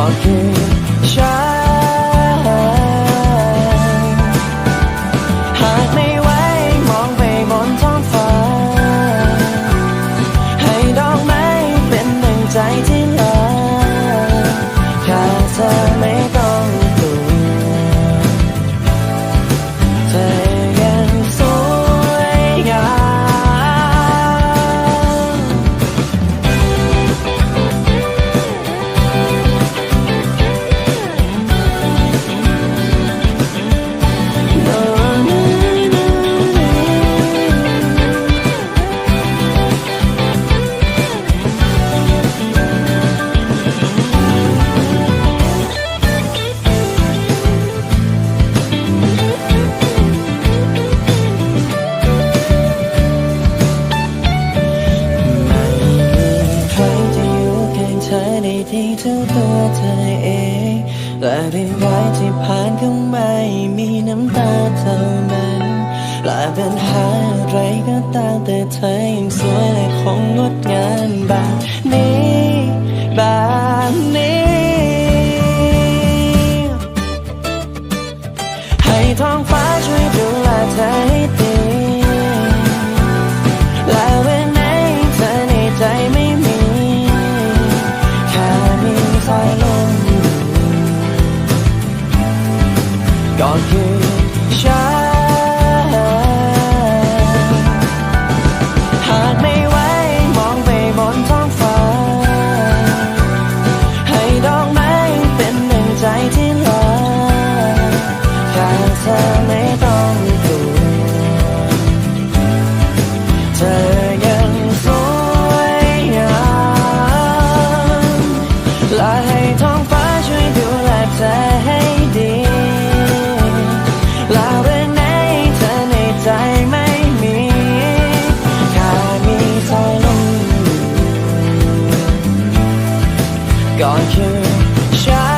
ก็คือฉัน ลายเป็นหาอะไรก็ตามแต่เธอยังสวยและคงงดงามบาบนี้บาบนี้ ให้ท้องฟ้าช่วยดูแลเธอให้ดีและเวไหนเธอในใจไม่มีแค่มีสายลมก็คือฉัน ก่อนคืวฉัน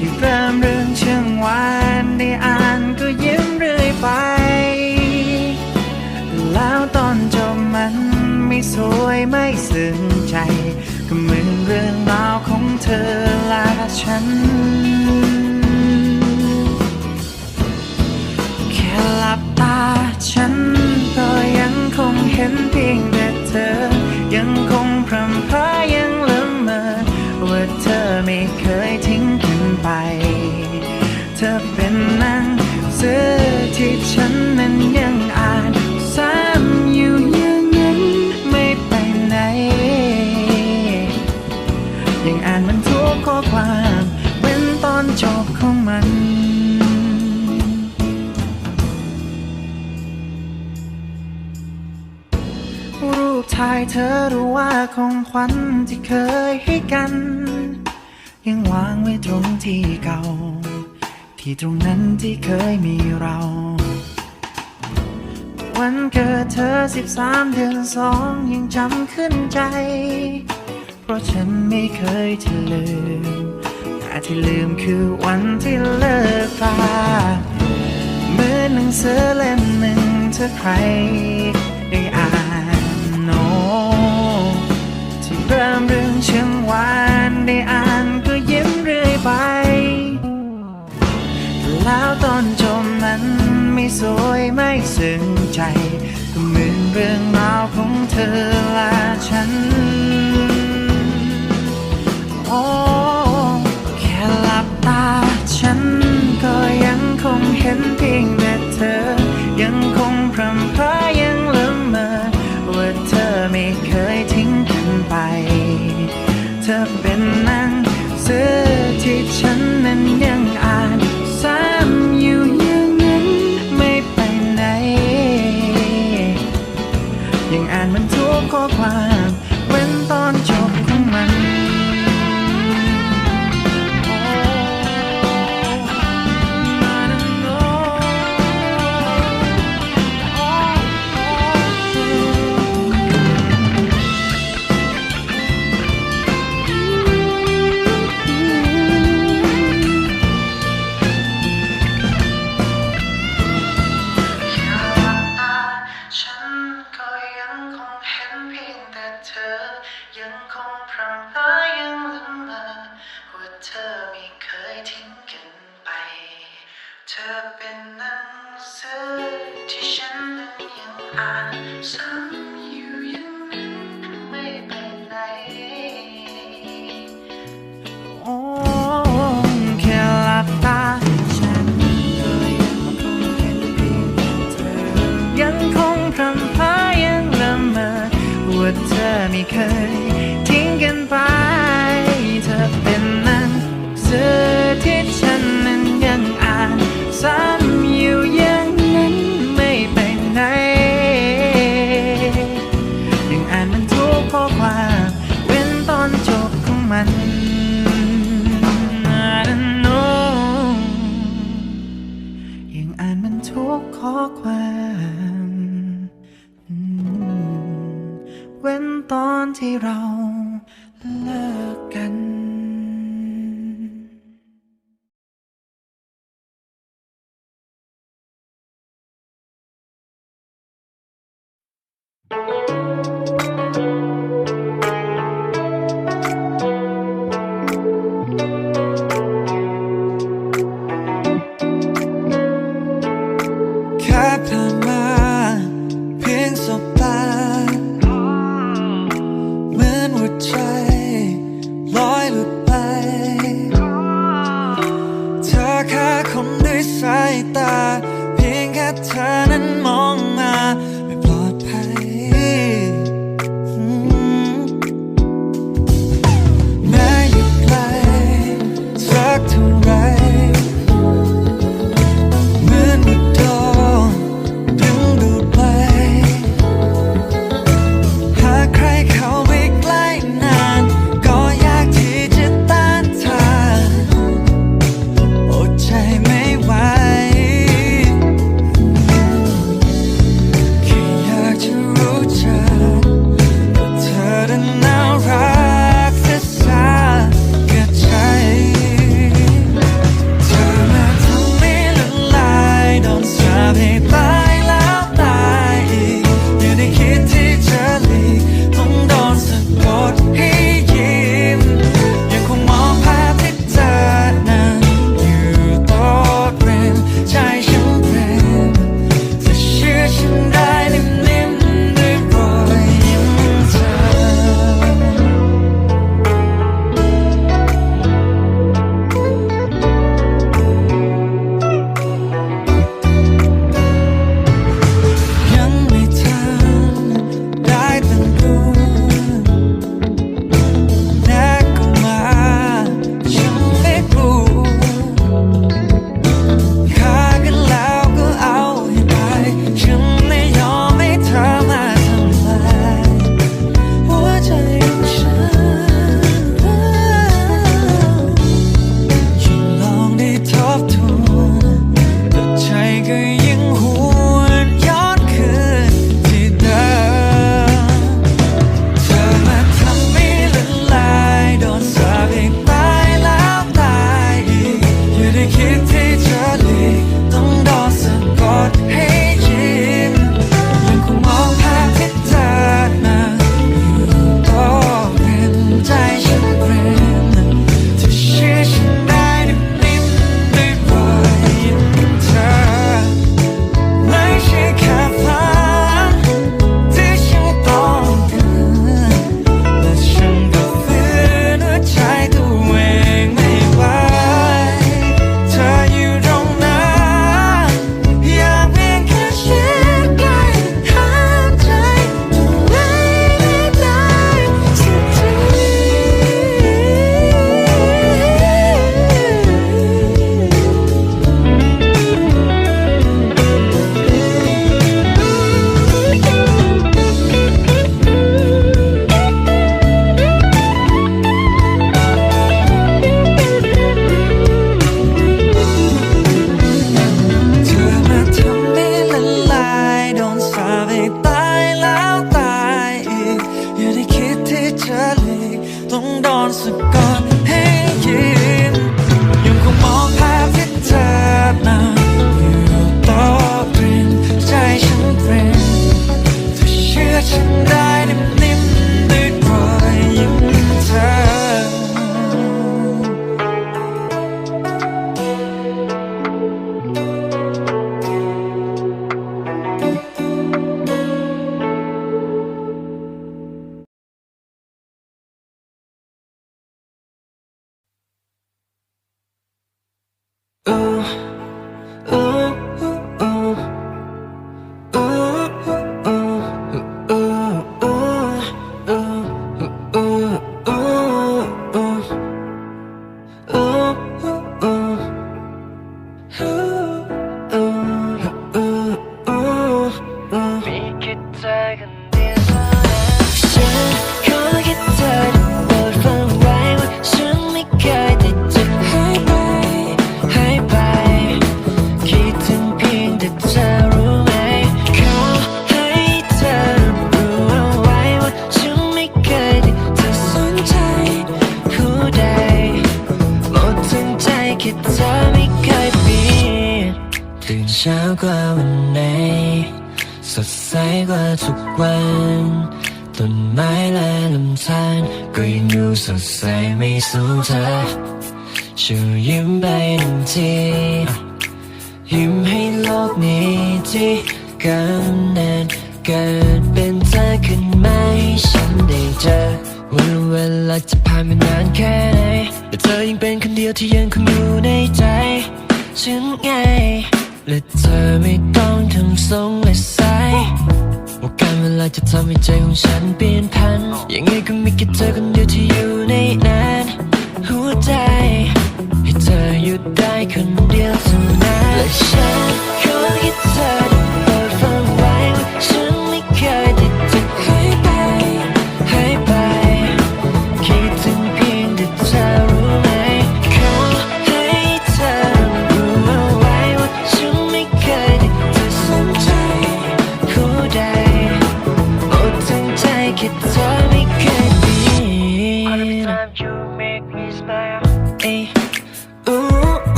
ที่เริ่มเรื่องเชิงวานได้อ่านก็ยิ้มเรื่อยไป แล้วตอนจบมันไม่สวยไม่ซึ้งใจ ก็เหมือนเรื่องราวของเธอและฉัน แค่หลับตาฉันก็ยังคงเห็นเพียงแต่เธอ รู้ว่าของขวัญที่เคยให้กัน ยังวางไว้ตรงที่เก่า ที่ตรงนั้นที่เคยมีเรา วันเกิดเธอ13เดือนสองยังจำขึ้นใจ เพราะฉันไม่เคยจะลืม แต่ที่ลืมคือวันที่เลิกราเหมือนหนังสือเล่มหนึ่งถ้าใคร เริ่มเรื่องเชิงวานได้อ่านก็ยิ้มเรื่อยไป แล้วตอนจบนั้นไม่สวยไม่ซึ้งใจ ก็เหมือนเรื่องราวของเธอและฉันโสือที่ฉันนั้นยังอ่านซ้ำอยู่ย่างนั้นไม่ไปไหนโอ้แค่หลับตาฉันก็ยังคงเห็นเพียงเธอยังคงพรำพรายังละเมอว่าเธอไม่เคย ดใสกว่าทุกวันต้นไม้และลำธารก็ยังดูสดใสไม่สูญเธอช่วยิ้มไปหนึ่งทียิ้มให้โลกนี้ที่กำเนิดเกิดเป็นเธอขึ้นมาให้ฉันได้เจอวันเวลาจะผ่านไปนานแค่ไหนแต่เธอยังเป็นคนเดียวที่ยังคงอยู่ในใจฉันไง และเธอไม่ต้องทำทรงแลสายว่าการเวลาจะทำให้ใจของฉันเปลี่ยนพัน ยังไงก็มีแค่เธอคนเดียวที่อยู่ในนั้นหัวใจ ให้เธออยู่ได้คนเดียวเท่านั้นและฉันขอแค่เธอ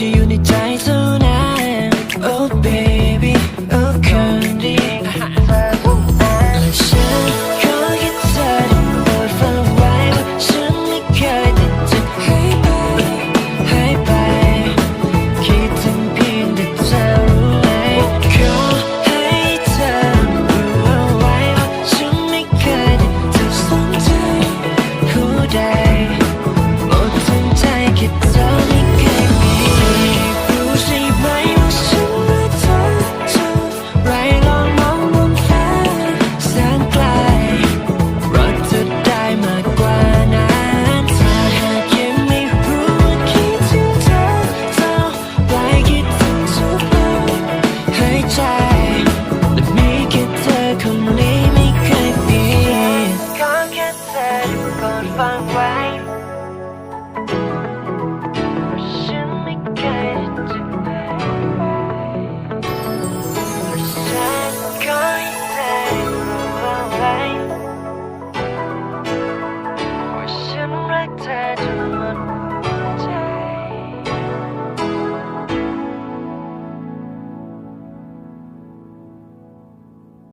to you sunshine